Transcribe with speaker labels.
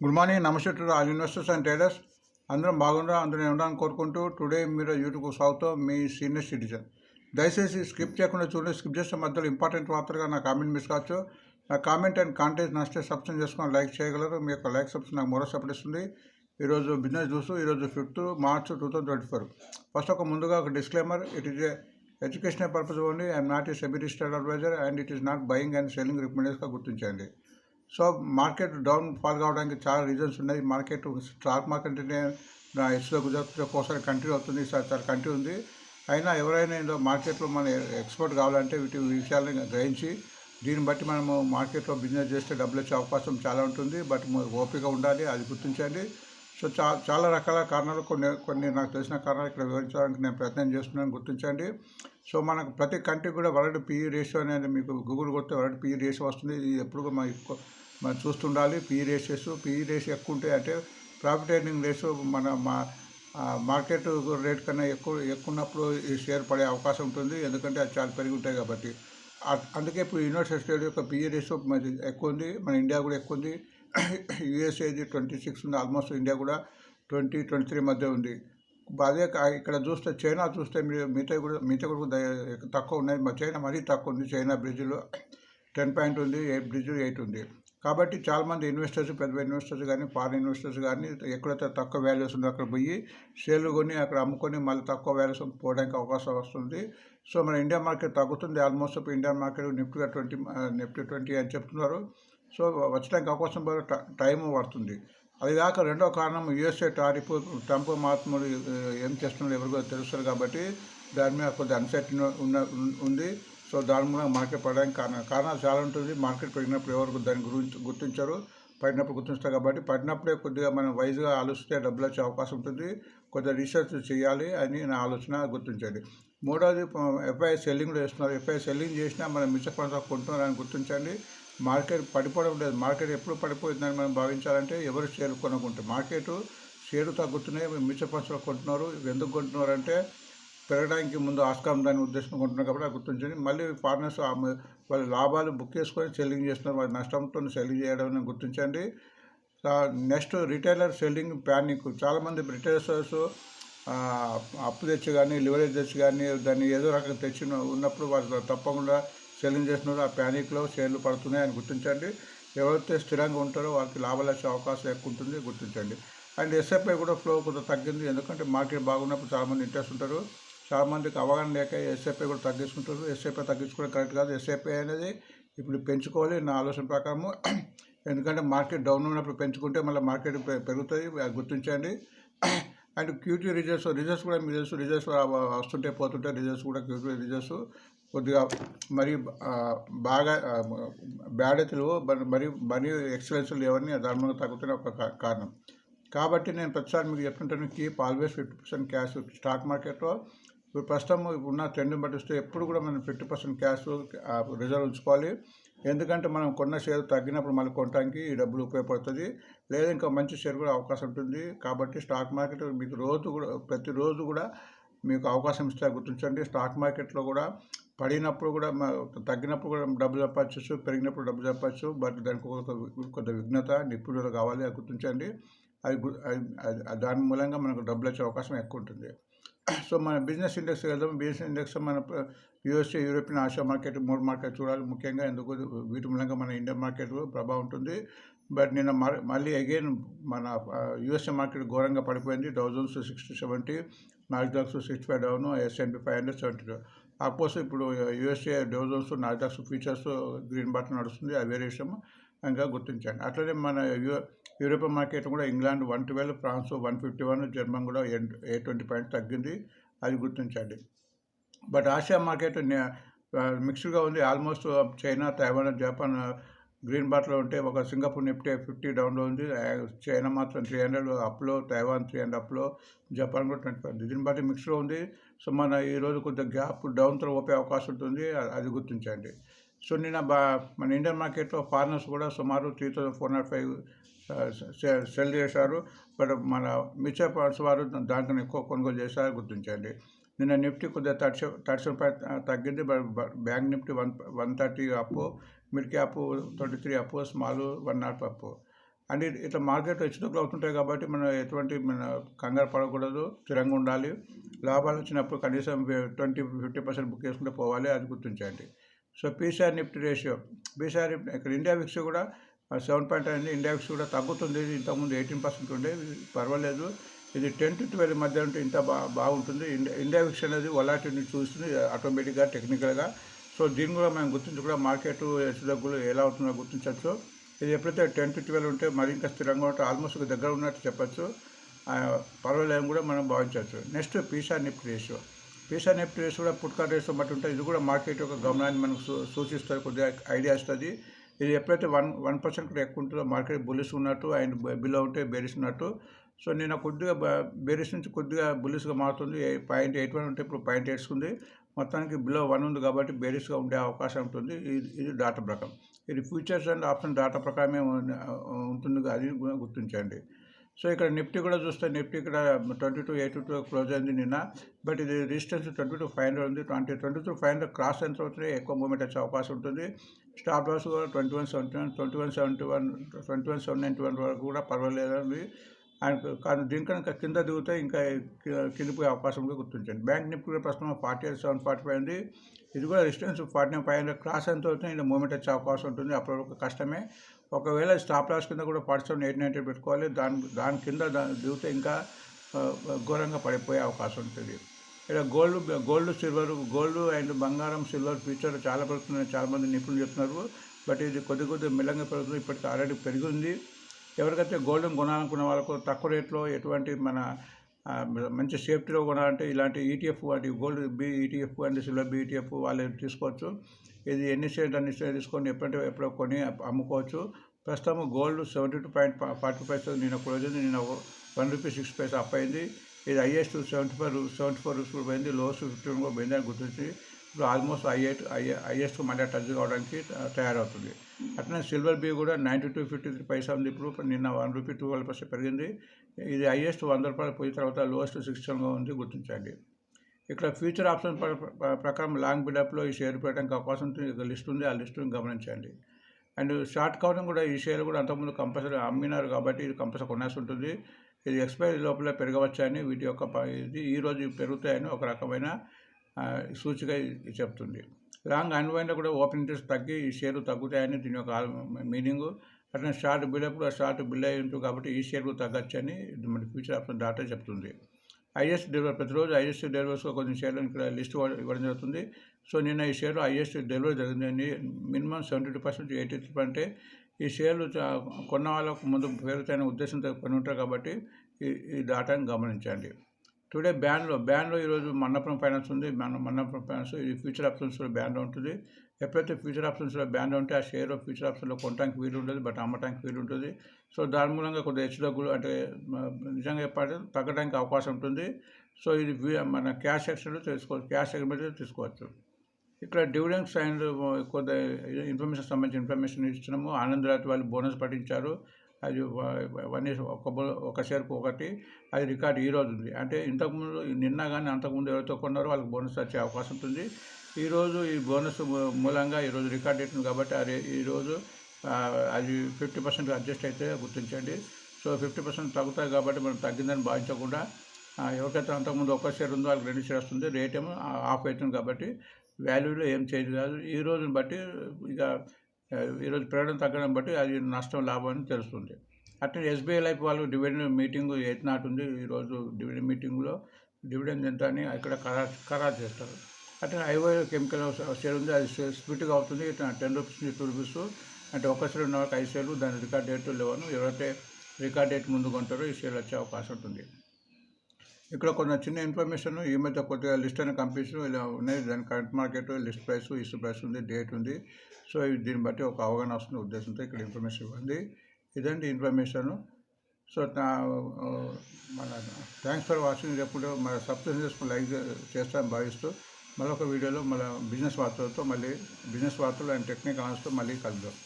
Speaker 1: Good morning నమస్తే to all investors and traders. అందరం బాగుండరా అందరూ ఉండాలని కోరుకుంటూ టుడే మీరు యూట్యూబ్ సాగుతో మీ సీనియర్ సిటిజన్. దయచేసి స్కిప్ చేయకుండా చూడండి. స్కిప్ చేస్తే మధ్యలో ఇంపార్టెంట్ వార్తగా నా కామెంట్ మిస్ కావచ్చు. నా కామెంట్ అండ్ కాంటెంట్ నచ్చితే సబ్స్క్రైబ్ చేసుకొని లైక్ చేయగలరు. మీ యొక్క లైక్ సబ్స్క్రైబ్ నాకు మరో సపోర్ట్ ఇస్తుంది ఈరోజు బిజినెస్ చూస్తూ ఈరోజు fifth March two thousand twenty four. First ఒక ముందుగా ఒక disclaimer. It is a educational purpose only. I'm not a SEBI registered advisor and it is not buying and selling రికమెండేషన్గా గుర్తించండి. సో మార్కెట్ డౌన్ ఫాల్ కావడానికి చాలా reasons ఉన్నాయి. Market stock మార్కెట్నే ఎస్లో హెచ్లో గుజరాత్ ఒకసారి కంటిన్యూ అవుతుంది ఈసారి చాలా కంటిన్యూ ఉంది. అయినా ఎవరైనా ఇందులో మార్కెట్లో మన ఎక్స్పోర్ట్ కావాలంటే వీటి విషయాలను గ్రహించి దీన్ని బట్టి మనము మార్కెట్లో బిజినెస్ చేస్తే డబ్బులు వచ్చే అవకాశం చాలా ఉంటుంది. బట్ ఓపిక ఉండాలి అది గుర్తించండి. సో చా చాలా రకాల కారణాలు కొన్ని కొన్ని నాకు తెలిసిన కారణాలు ఇక్కడ వివరించడానికి నేను ప్రయత్నం చేస్తున్నాను గుర్తించండి. సో మనకు ప్రతి కంట్రీ కూడా వరల్డ్ పిఈ రేషియో అనేది మీకు గూగుల్ కొడితే వరల్డ్ పిఈ రేషియో వస్తుంది. ఇది ఎప్పుడు కూడా మనం చూస్తుండాలి. పిఈ రేషియోస్ పిఈ రేషియో ఎక్కువ ఉంటాయి అంటే ప్రాఫిట్ ఎర్నింగ్ రేషియో మన మా మార్కెట్ రేట్ కన్నా ఎక్కువ ఎక్కువ ఉన్నప్పుడు ఈ షేర్ పడే అవకాశం ఉంటుంది. ఎందుకంటే అది చాలా పెరిగి ఉంటాయి కాబట్టి. అందుకే ఇప్పుడు యూనివర్సిటీ స్టేట్ యొక్క పిఈ రేషియో ఎక్కువ ఉంది. మన ఇండియా కూడా ఎక్కువ ఉంది. యుఎస్ఏది ట్వంటీ సిక్స్ ఉంది ఆల్మోస్ట్ ఇండియా కూడా ట్వంటీ ట్వంటీ త్రీ మధ్య ఉంది. అదే ఇక్కడ చూస్తే చైనా చూస్తే మీరు మిగతా కూడా మిగతా కూడా తక్కువ ఉన్నాయి. మా చైనా మరీ తక్కువ ఉంది. చైనా బ్రిడ్జ్లు టెన్ పాయింట్ ఉంది ఎయిట్ బ్రిడ్జ్ ఎయిట్ ఉంది. కాబట్టి చాలామంది ఇన్వెస్టర్స్ పెద్ద ఇన్వెస్టర్స్ కానీ ఫారిన్ ఇన్వెస్టర్స్ కానీ ఎక్కడైతే తక్కువ వాల్యూస్ ఉందో అక్కడ పోయి షేర్లు కొని అక్కడ అమ్ముకొని మళ్ళీ తక్కువ వాల్యూస్ పోవడానికి అవకాశం వస్తుంది. సో మన ఇండియా మార్కెట్ తగ్గుతుంది. ఆల్మోస్ట్ ఇండియా మార్కెట్ నిఫ్టీగా ట్వంటీ నిఫ్టీ ట్వంటీ అని చెప్తున్నారు. సో వచ్చడానికి అవకాశం ట- టైం పడుతుంది. అది కాక రెండో కారణం యుఎస్ఏ టారిఫ్ ట్రంప్ మహాత్ముడు ఏం చేస్తున్నాడు ఎవరికో తెలుస్తారు కాబట్టి దాని మీద కొద్ది అన్సర్టన్ ఉన్న ఉంది. సో దాని మూలంగా మార్కెట్ పడడానికి కారణం కారణాలు చాలా ఉంటుంది. మార్కెట్ పెరిగినప్పుడు ఎవరు దాని గురించి గుర్తించరు. పడినప్పుడు గుర్తిస్తారు కాబట్టి పడినప్పుడే కొద్దిగా మనం వైజ్గా ఆలోచిస్తే డబ్బులు వచ్చే అవకాశం ఉంటుంది. కొద్దిగా రీసెర్చ్ చేయాలి అని నా ఆలోచన గుర్తించండి. మూడవది ఎఫ్ఐ సెల్లింగ్ కూడా చేస్తున్నారు. ఎఫ్ఐ సెల్లింగ్ చేసినా మనం మ్యూచువల్ ఫండ్స్ కొంటున్నారని గుర్తించండి. మార్కెట్ పడిపోవడం లేదు. మార్కెట్ ఎప్పుడు పడిపోయిందని మనం భావించాలంటే ఎవరు షేర్లు కొనుక్కుంటారు మార్కెట్ షేర్లు తగ్గుతున్నాయి మ్యూచువల్ ఫండ్స్లో కొంటున్నారు ఎందుకు కొంటున్నారు అంటే పెరగడానికి ముందు ఆస్కారం దాని ఉద్దేశం కొంటున్నారు కాబట్టి అది గుర్తించండి మళ్ళీ ఫారినర్స్ వాళ్ళ లాభాలు బుక్ చేసుకొని సెల్లింగ్ చేస్తున్నారు. వాళ్ళ నష్టంతో సెల్లింగ్ చేయడం అని గుర్తించండి. Next retailer selling panic. చాలామంది రిటైలర్స్ అప్పు తెచ్చి కానీ లివరేజ్ తెచ్చి కానీ దాన్ని ఏదో రకంగా తెచ్చిన ఉన్నప్పుడు వాళ్ళు తప్పకుండా సెల్లింగ్ చేస్తున్నారు. ఆ ప్యానిక్లో షేర్లు పడుతున్నాయి అని గుర్తించండి. ఎవరైతే స్థిరంగా ఉంటారో వాళ్ళకి లాభాలు వచ్చే అవకాశం ఎక్కువ ఉంటుంది గుర్తించండి. అండ్ ఎస్ఎఫ్ఐ కూడా ఫ్లో కొంత తగ్గింది. ఎందుకంటే మార్కెట్ బాగున్నప్పుడు చాలామంది ఇంట్రెస్ట్ ఉంటారు. చాలామందికి అవగాహన లేక ఎస్ఎఫ్ఐ కూడా తగ్గించుకుంటారు. ఎస్ఐపై తగ్గించుకోవడం కరెక్ట్ కాదు. ఎస్ఐపై అనేది ఇప్పుడు పెంచుకోవాలి నా ఆలోచన ప్రకారము ఎందుకంటే మార్కెట్ డౌన్ ఉన్నప్పుడు పెంచుకుంటే మళ్ళీ మార్కెట్ పెరుగుతుంది అది గుర్తించండి. అండ్ క్యూటీ రిజల్ట్స్ రిజల్ట్స్ కూడా మీకు తెలుసు. రిజల్ట్స్ వస్తుంటే పోతుంటే రిజల్ట్స్ కూడా క్యూటీ రిజల్ట్స్ కొద్దిగా మరి బాగా బ్యాడతలు మరి- మరి మరీ ఎక్సలెన్స్ లేవని దారుణంగా తగ్గుతున్న ఒక కారణం. కాబట్టి నేను ప్రతిసారి మీకు చెప్తుంటాను keep always fifty percent cash stock మార్కెట్లో. ఇప్పుడు ప్రస్తుతం ఉన్న ట్రెండ్ పట్టిస్తే ఎప్పుడు కూడా మనం ఫిఫ్టీ పర్సెంట్ క్యాష్ రిజర్వ్ ఉంచుకోవాలి. ఎందుకంటే మనం కొన్న షేర్ తగ్గినప్పుడు మళ్ళీ కొనడానికి ఈ డబ్బులు ఉపయోగపడుతుంది. లేదా ఇంకా మంచి షేర్ కూడా అవకాశం ఉంటుంది. కాబట్టి స్టాక్ మార్కెట్ మీకు రోజు కూడా ప్రతిరోజు కూడా మీకు అవకాశం ఇస్తే గుర్తించండి. స్టాక్ మార్కెట్లో కూడా పడినప్పుడు కూడా తగ్గినప్పుడు కూడా డబ్బులు చెప్పచ్చు పెరిగినప్పుడు డబ్బులు చెప్పచ్చు బట్ దానికి ఒక కొంత విఘ్నత నిపుణులు కావాలి అది గుర్తించండి. అది దాని మూలంగా మనకు డబ్బులు వచ్చే అవకాశం ఎక్కువ ఉంటుంది. సో మన బిజినెస్ ఇండెక్స్ వెళ్దాం. బిజినెస్ ఇండెక్స్ మన యూఎస్ఏ యూరోపియన్ ఆసియా మార్కెట్ మూడు మార్కెట్ చూడాలి. ముఖ్యంగా ఎందుకు వీటి మూలంగా మన ఇండియన్ మార్కెట్ ప్రభావం ఉంటుంది. బట్ నిన్న మర- మళ్ళీ అగైన్ మన యూఎస్ఏ మార్కెట్ ఘోరంగా పడిపోయింది. థౌజండ్స్ సిక్స్టీ సెవెంటీ నాలుగు sixty five down S and P five hundred seventy oppose ఇప్పుడు యూఎస్ఏ డౌజన్స్ నాలుగు ఫీచర్స్ గ్రీన్ బటన్ నడుస్తుంది అది వేరే విషయం ఇంకా గుర్తించండి. అట్లనే మన యూ యూరోపియన్ మార్కెట్ కూడా England one twelve France one fifty one German కూడా ఎయిట్ ట్వంటీ పాయింట్ తగ్గింది అది గుర్తించండి. బట్ ఆసియా మార్కెట్ మిక్స్డ్గా ఉంది. Almost China Taiwan Japan green బాట్లో ఉంటే ఒక సింగపూర్ నిఫ్టీ ఫిఫ్టీ డౌన్లో ఉంది. చైనా మాత్రం త్రీ హండ్రెడ్ అప్లో తైవాన్ త్రీ హండ్రెడ్ అప్లో జపాన్ కూడా ట్వంటీ ఫైవ్ దీన్ని బట్టి మిక్స్లో ఉంది. సో మన ఈరోజు కొంత గ్యాప్ డౌన్ త్రో ఓపే అవకాశం ఉంటుంది. అది గుర్తించండి. సో నిన్న బా మన ఇండియన్ మార్కెట్లో ఫారినర్స్ కూడా సుమారు three thousand four nought five sell చేశారు. బట్ మన మ్యూచువల్ ఫండ్స్ వారు దానికన్నా ఎక్కువ కొనుగోలు చేశారు. గుర్తించండి. నిన్న నిఫ్టీ కొద్దిగా థర్టీ థర్టీ రూపాయలు తగ్గింది. But bank Nifty one one thirty up mid cap twenty three up small one nought up. And ఇట్లా మార్కెట్ వచ్చినప్పుడు అవుతుంటాయి కాబట్టి మనం ఎటువంటి మన కంగారు పడకూడదు స్థిరంగా ఉండాలి. లాభాలు వచ్చినప్పుడు కనీసం ట్వంటీ ఫిఫ్టీ పర్సెంట్ బుక్ చేసుకుంటే పోవాలి అది గుర్తించండి. So PCR Nifty ratio PCR ఇక్కడ ఇండియా విక్స్ కూడా సెవెన్ పాయింట్ అయింది ఇండియా విక్స్ కూడా తగ్గుతుంది. ఇది ఇంతకుముందు ఎయిటీన్ పర్సెంట్ ఉండే పర్వాలేదు. ఇది టెన్ టు ట్వెల్వ్ మధ్య ఉంటే ఇంత బా బాగుంటుంది. ఇండియా ఇండియా విక్స్ అనేది ఒలాటిని చూస్తుంది ఆటోమేటిక్గా టెక్నికల్గా సో దీన్ని కూడా మనం గుర్తించి కూడా మార్కెట్ హెచ్చుతగ్గులు ఎలా అవుతుందో గుర్తించవచ్చు. ఇది ఎప్పుడైతే టెన్ టు ట్వెల్వ్ ఉంటే మరి ఇంకా స్థిరంగా ఉంటే ఆల్మోస్ట్ దగ్గర ఉన్నట్టు చెప్పచ్చు. పర్వాలేదని కూడా మనం భావించవచ్చు. Next PCR Nifty ratio. PCR Nifty ratio కూడా పుట్కార్ రేషియో బట్టి ఉంటుంది. ఇది కూడా మార్కెట్ యొక్క గమనాన్ని మనకు సూ సూచిస్తుంది. కొద్దిగా ఐడియా ఇస్తుంది ఇది ఎప్పుడైతే వన్ వన్ పర్సెంట్ కూడా ఎక్కువ ఉంటుందో మార్కెట్ బులిస్ ఉన్నట్టు అండ్ బిలో ఉంటే బేరిస్ ఉన్నట్టు. సో నేను కొద్దిగా బేరిస్ నుంచి కొద్దిగా బులిస్గా మారుతుంది. పాయింట్ ఎయిట్ వన్ ఉంటే ఇప్పుడు పాయింట్ ఎయిట్స్ ఉంది. మొత్తానికి బిలో వన్ ఉంది కాబట్టి బేరిస్గా ఉండే అవకాశం ఉంటుంది. ఇది ఇది డాటా ప్రకారం. ఇది ఫ్యూచర్స్ అండ్ ఆప్షన్ డాటా ప్రకారమే ఉంటుంది అది గుర్తించండి. సో ఇక్కడ నిఫ్టీ కూడా చూస్తే నిఫ్టీ ఇక్కడ twenty two eighty two close అయింది నిన్న. బట్ ఇది resistance twenty two five hundred ఉంది. Twenty twenty two five hundred cross ఎంత అవుతుంది ఎక్కువ మూమెంట్ వచ్చే అవకాశం ఉంటుంది. స్టాప్ లాస్ కూడా twenty one seventy one twenty one seventy one twenty one seven ninety one వరకు కూడా పర్వాలేదండి. ఆయన కానీ దీనికన్నా కింద దిగితే ఇంకా కిందిపోయే అవకాశం కూడా గుర్తించండి. బ్యాంక్ నిఫ్టీ కూడా ప్రస్తుతం forty eight seven forty five ఉంది. ఇది కూడా distance forty nine five hundred cross ఎంత అవుతుంది ఇలా మూమెంట్ వచ్చే అవకాశం ఉంటుంది. అప్పుడు ఒక కష్టమే. ఒకవేళ స్టాప్ లాస్ కింద కూడా ఫార్టీ సెవెన్ ఎయిట్ నైంటీ పెట్టుకోవాలి. దాని దాని కింద దిగితే ఇంకా ఘోరంగా పడిపోయే అవకాశం ఉంటుంది. ఇక్కడ gold gold silver gold and బంగారం సిల్వర్ ఫ్యూచర్ చాలా పెరుగుతుందని చాలామంది నిపుణులు చెప్తున్నారు. బట్ ఇది కొద్ది కొద్ది మెల్లంగా పెరుగుతుంది. ఇప్పటికి ఆల్రెడీ పెరిగింది ఎవరికైతే గోల్డ్ కొనాలనుకున్న వాళ్ళకు తక్కువ రేట్లో ఎటువంటి మన మంచి సేఫ్టీలో కొనాలంటే ఇలాంటి ఈటీఎఫ్ వాటి gold B ETF and silver B ETF వాళ్ళు తీసుకోవచ్చు. ఇది ఎన్ని షేర్లు అన్ని షేర్లు తీసుకొని ఎప్పుడంటే ఎప్పుడో కొని అమ్ముకోవచ్చు. ప్రస్తుతం gold seventy two point forty five నిన్న క్లోజింది నిన్న one rupee six paise up అయింది. ఇది highest seventy five seventy four rupees కూడా పోయింది. లోస్ ఫిఫ్టీన్ కూడా పోయింది అని గుర్తించి ఇప్పుడు ఆల్మోస్ట్ హైయెట్ హైయెస్ట్ మళ్ళీ టచ్ కావడానికి తయారవుతుంది. అట్లనే సిల్వర్ బీ కూడా ninety two fifty three paisa ఉంది ఇప్పుడు నిన్న వన్ రూపీ ట్వెల్వ్ పర్సెంట్ పెరిగింది. ఇది హైయెస్ట్ వంద రూపాయలు పోయిన తర్వాత లోయెస్ట్ సిక్స్టీన్గా ఉంది గుర్తించండి. ఇక్కడ ఫ్యూచర్ ఆప్షన్ ప్ర- ప్రకారం లాంగ్ బిల్డప్లో ఈ షేర్ పెట్టడానికి అవకాశం ఉంటుంది లిస్ట్ ఉంది ఆ లిస్టుని గమనించండి. అండ్ షార్ట్ కావడం కూడా ఈ షేర్ కూడా అంతకుముందు కంపల్సరీ అమ్మినారు కాబట్టి ఇది కంపల్సరీ కొనాల్సి ఉంటుంది. ఇది ఎక్స్పైరీ లోపల పెరగవచ్చని వీటి యొక్క ఇది ఈరోజు పెరుగుతాయని ఒక రకమైన సూచిక చెప్తుంది. లాంగ్ అన్వైన్లో కూడా ఓపెన్ ఇంట్రెస్ట్ తగ్గి ఈ షేర్లు తగ్గుతాయని దీని యొక్క మీనింగ్. అట్లా షార్ట్ బిల్లప్పుడు కూడా షార్ట్ బిల్ అయి ఉంటుంది కాబట్టి ఈ షేర్లు కూడా తగ్గచ్చని మన ఫ్యూచర్ ఆప్షన్ డాటా చెప్తుంది. హైయెస్ట్ డెలివరీ ప్రతిరోజు హైయెస్ట్ డెలివరీస్గా కొన్ని షేర్లు ఇక్కడ లిస్ట్ ఇవ్వడం జరుగుతుంది. సో నిన్న ఈ షేర్లు హైయెస్ట్ డెలివరీ జరిగిందని minimum seventy two percent eighty three అంటే ఈ షేర్లు కొన్న వాళ్ళకు ముందు పెరుగుతాయనే ఉద్దేశంతో కొని ఉంటారు కాబట్టి ఈ ఈ డాటాను గమనించండి. టుడే బ్యాన్లో బ్యాన్లో ఈరోజు మన్నపురం ఫైనాన్స్ ఉంది. మన మన్నపురం ఫైనాన్స్ ఇది ఫ్యూచర్ ఆప్షన్స్లో బ్యాన్లో ఉంటుంది. ఎప్పుడైతే ఫ్యూచర్ ఆప్షన్స్లో బ్యాండ్ ఉంటే ఆ షేర్ ఫ్యూచర్ ఆప్షన్లో కొనడానికి వీలు ఉంటుంది బట్ అమ్మటానికి వీలు ఉంటుంది. సో దాని మూలంగా కొద్దిగా హెచ్చుతగ్గులు అంటే నిజంగా చెప్పాలంటే తగ్గడానికి అవకాశం ఉంటుంది. సో ఇది మన క్యాష్ సెక్షన్లో తీసుకోవచ్చు క్యాష్ సెగ్మెంట్లో తీసుకోవచ్చు ఇక్కడ డివిడెండ్స్ అండ్ కొంత ఇన్ఫర్మేషన్ సంబంధించిన ఇన్ఫర్మేషన్ ఇచ్చినాము ఆనంద్ వాళ్ళు బోనస్ పట్టించారు. అది వన్ ఒక బో- ఒక షేర్కు ఒకటి అది రికార్డు ఈ రోజు ఉంది. అంటే ఇంతకుముందు నిన్న కానీ అంతకుముందు ఎవరితో కొన్నారో వాళ్ళకి బోనస్ వచ్చే అవకాశం ఉంటుంది. ఈరోజు ఈ బోనస్ మూలంగా ఈరోజు రికార్డ్ అవుతుంది కాబట్టి అది ఈరోజు అది ఫిఫ్టీ పర్సెంట్ అడ్జస్ట్ అయితే గుర్తించండి. సో ఫిఫ్టీ పర్సెంట్ తగ్గుతాయి కాబట్టి మనం తగ్గిందని భావించకుండా ఎవరికైతే అంతకుముందు ఒక షేర్ ఉందో వాళ్ళకి రెండు షేర్ వస్తుంది రేట్ ఏమో ఆఫ్ అవుతుంది కాబట్టి వాల్యూలో ఏం చేంజ్ కాదు. ఈ రోజుని బట్టి ఇక ఈరోజు పెరగడం తగ్గడం బట్టి అది నష్టం లాభం అని తెలుస్తుంది. అట్లనే ఎస్బీఐ లైఫ్ వాళ్ళు డివిడెండ్ మీటింగ్ ఎయిత్ నాట్ ఉంది. ఈరోజు డివిడెండ్ మీటింగ్లో డివిడెండ్ ఎంత అని ఇక్కడ ఖరారు ఖరారు చేస్తారు. అట్లా ఐవో కెమికల్ షేర్ ఉంది. అది స్ప్లిట్గా అవుతుంది. Ten rupees two rupees. అంటే ఒక షేర్ ఉన్న వాళ్ళకి ఐదు షేర్లు దాని రికార్డ్ డేట్ లేవను. ఎవరైతే రికార్డ్ డేట్ ముందు కొంటారో ఈ షేర్లు వచ్చే అవకాశం ఉంటుంది. ఇక్కడ కొన్ని చిన్న ఇన్ఫర్మేషన్ ఈ మధ్య కొద్దిగా లిస్ట్ అయిన కంపెనీస్ ఇలా ఉన్నాయి. దాని current market list price issue price ఉంది డేట్ ఉంది. సో దీన్ని బట్టి ఒక అవగాహన వస్తుంది ఉద్దేశంతో ఇక్కడ ఇన్ఫర్మేషన్ ఇవ్వండి. ఇదండి ఇన్ఫర్మేషన్. సో నా మన థ్యాంక్స్ ఫర్ వాచింగ్. ఎప్పుడు మన సబ్స్క్రైబ్ చేసుకుని లైక్ చేస్తాను భావిస్తూ మరొక వీడియోలో మన బిజినెస్ వార్తలతో మళ్ళీ బిజినెస్ వార్తలు అండ్ టెక్నిక్ ఆన్స్తో మళ్ళీ కలుద్దాం.